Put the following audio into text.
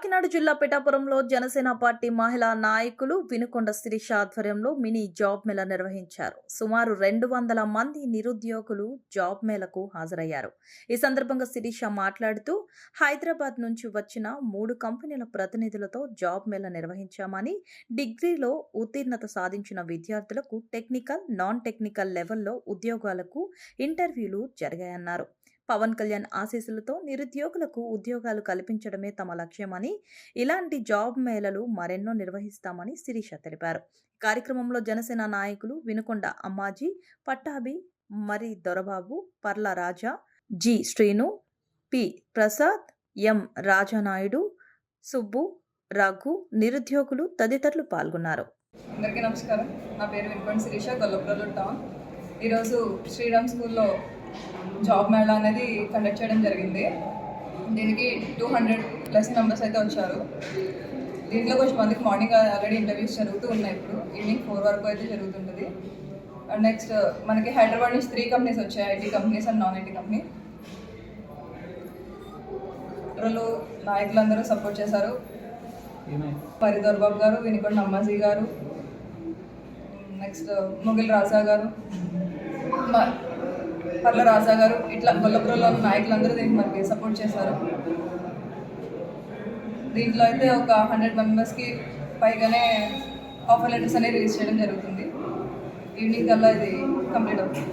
కాకినాడ జిల్లా పిఠాపురంలో జనసేన పార్టీ మహిళా నాయకులు వినుకొండ శిరీష ఆధ్వర్యంలో మినీ జాబ్ మేళా నిర్వహించారు. సుమారు రెండు వందల మంది నిరుద్యోగులు జాబ్ మేళకు హాజరయ్యారు. ఈ సందర్భంగా శిరీష మాట్లాడుతూ హైదరాబాద్ నుంచి వచ్చిన మూడు కంపెనీల ప్రతినిధులతో జాబ్ మేళా నిర్వహించామని డిగ్రీలో ఉత్తీర్ణత సాధించిన విద్యార్థులకు టెక్నికల్ నాన్ టెక్నికల్ లెవెల్లో ఉద్యోగాలకు ఇంటర్వ్యూలు జరిగాయన్నారు. పవన్ కళ్యాణ్ ఆశీస్సులతో నిరుద్యోగులకు ఉద్యోగాలు కల్పించడమే తమ లక్ష్యమని ఇలాంటి జాబ్ మేళలు మరెన్నో నిర్వహిస్తామని శిరీష తెలిపారు. కార్యక్రమంలో జనసేన నాయకులు వినుకొండ అమ్మాజీ పట్టాభి మరి Dorababu Parla Raja G Srinu P Prasad M Rajanaidu Subbu Raghu నిరుద్యోగులు తదితరులు పాల్గొన్నారు. అందరికీ నమస్కారం. నా పేరు వినుకొండ శిరీష గొల్లపురలు టౌన్. ఈరోజు శ్రీరామ్ స్కూల్లో జాబ్ మేళా అనేది కండక్ట్ చేయడం జరిగింది. దీనికి టూ హండ్రెడ్ ప్లస్ మెంబర్స్ అయితే వచ్చారు. దీంట్లో కొంచెం మందికి మార్నింగ్ ఆల్రెడీ ఇంటర్వ్యూస్ జరుగుతూ ఉన్నాయి ఇప్పుడు. ఈవినింగ్ ఫోర్ వరకు అయితే జరుగుతుంటుంది. అండ్ నెక్స్ట్ మనకి హైదరాబాద్ నుంచి త్రీ కంపెనీస్ వచ్చాయి. IT companies and non IT company ఇతరులు నాయకులందరూ సపోర్ట్ చేశారు. మరి దొరబాబు గారు వినికొండ అమ్మాజీ గారు. నెక్స్ట్ ముగిల్ రాజా గారు. మ- పర్ల రాజా గారు ఇట్లా గొల్లపురంలో ఉన్న నాయకులందరూ దీనికి మనకి సపోర్ట్ చేశారు. దీంట్లో అయితే ఒక హండ్రెడ్ మెంబర్స్కి పైగానే ఆఫర్ లెటర్స్ అనేవి రిలీజ్ చేయడం జరుగుతుంది. ఈవినింగ్ కల్లా ఇది కంప్లీట్ అవుతుంది.